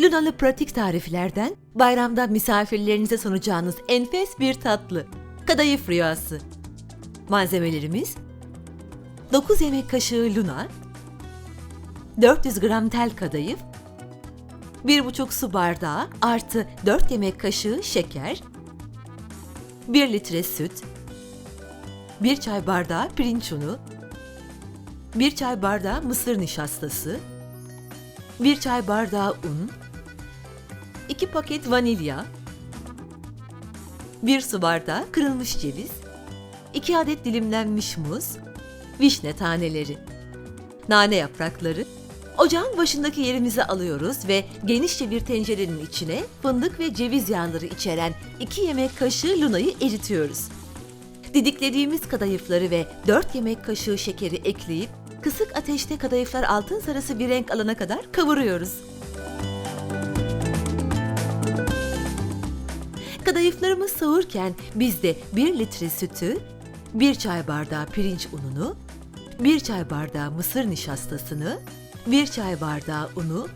Lunalı pratik tariflerden bayramda misafirlerinize sunacağınız enfes bir tatlı. Kadayıf rüyası. Malzemelerimiz 9 yemek kaşığı luna, 400 gram tel kadayıf, 1,5 su bardağı artı 4 yemek kaşığı şeker, 1 litre süt, 1 çay bardağı pirinç unu, 1 çay bardağı mısır nişastası, 1 çay bardağı un, 2 paket vanilya, 1 su bardağı kırılmış ceviz, 2 adet dilimlenmiş muz, vişne taneleri, nane yaprakları. Ocağın başındaki yerimizi alıyoruz ve genişçe bir tencerenin içine fındık ve ceviz yağları içeren 2 yemek kaşığı lunayı eritiyoruz. Didiklediğimiz kadayıfları ve 4 yemek kaşığı şekeri ekleyip kısık ateşte kadayıflar altın sarısı bir renk alana kadar kavuruyoruz. Kadayıflarımız soğurken biz de 1 litre sütü, 1 çay bardağı pirinç ununu, 1 çay bardağı mısır nişastasını, 1 çay bardağı unu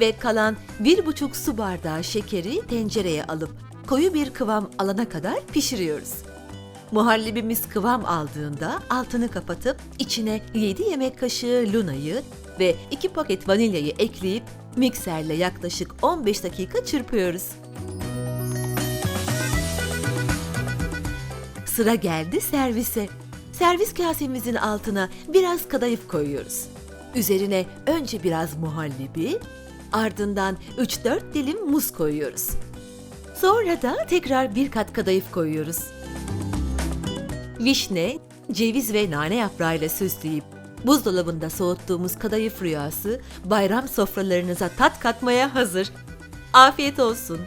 ve kalan 1,5 su bardağı şekeri tencereye alıp koyu bir kıvam alana kadar pişiriyoruz. Muhallebimiz kıvam aldığında altını kapatıp içine 7 yemek kaşığı lunayı ve 2 paket vanilyayı ekleyip mikserle yaklaşık 15 dakika çırpıyoruz. Sıra geldi servise. Servis kasemizin altına biraz kadayıf koyuyoruz. Üzerine önce biraz muhallebi, ardından 3-4 dilim muz koyuyoruz. Sonra da tekrar bir kat kadayıf koyuyoruz. Vişne, ceviz ve nane yaprağıyla süsleyip buzdolabında soğuttuğumuz kadayıf rüyası bayram sofralarınıza tat katmaya hazır. Afiyet olsun.